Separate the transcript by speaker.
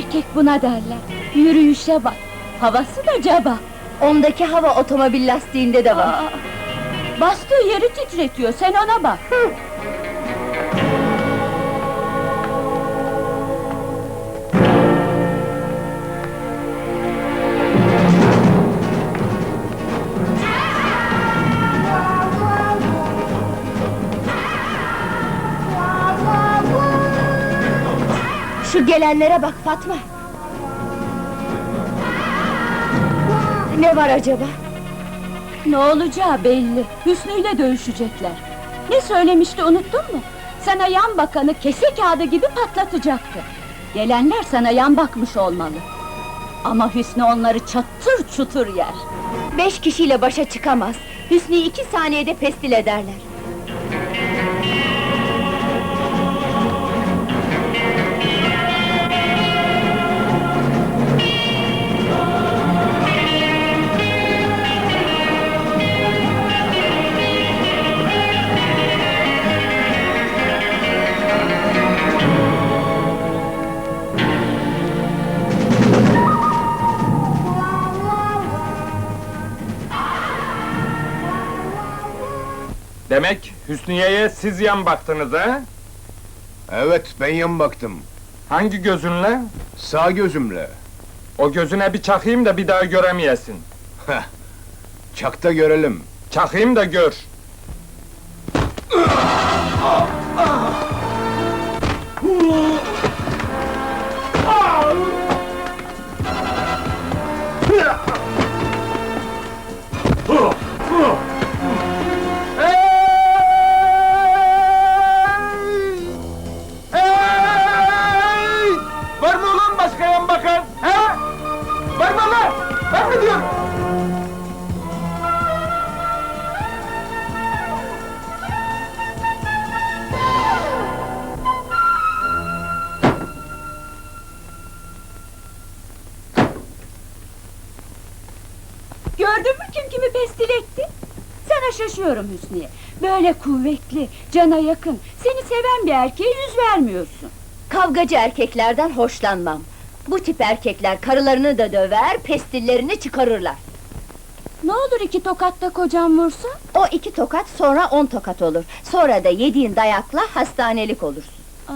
Speaker 1: erkek buna derler. Yürüyüşe bak. Havası da caba.
Speaker 2: Ondaki hava otomobil lastiğinde de var.
Speaker 1: Aa, bastığı yeri titretiyor, sen ona bak.
Speaker 2: Şu gelenlere bak Fatma. Ne var acaba?
Speaker 1: Ne olacağı belli. Hüsnü ile dövüşecekler. Ne söylemişti unuttun mu? Sana yan bakanı kese kağıdı gibi patlatacaktı. Gelenler sana yan bakmış olmalı. Ama Hüsnü onları çatır çutur yer.
Speaker 2: Beş kişiyle başa çıkamaz. Hüsnü'yü iki saniyede pestil ederler.
Speaker 3: Demek Hüsniye'ye siz yan baktınız ha?
Speaker 4: Evet, ben yan baktım.
Speaker 3: Hangi gözünle?
Speaker 4: Sağ gözümle.
Speaker 3: O gözüne bir çakayım da bir daha göremeyesin.
Speaker 4: Heh. Çakta görelim.
Speaker 3: Çakayım da gör.
Speaker 1: Gördün mü kim kimi pestil etti? Sana şaşıyorum Hüsniye. Böyle kuvvetli, cana yakın, seni seven bir erkeğe yüz vermiyorsun.
Speaker 2: Kavgacı erkeklerden hoşlanmam. Bu tip erkekler karılarını da döver, pestillerini çıkarırlar.
Speaker 1: Ne olur iki tokatta kocam vursa?
Speaker 2: O iki tokat sonra on tokat olur. Sonra da yediğin dayakla hastanelik olursun.
Speaker 1: Aa,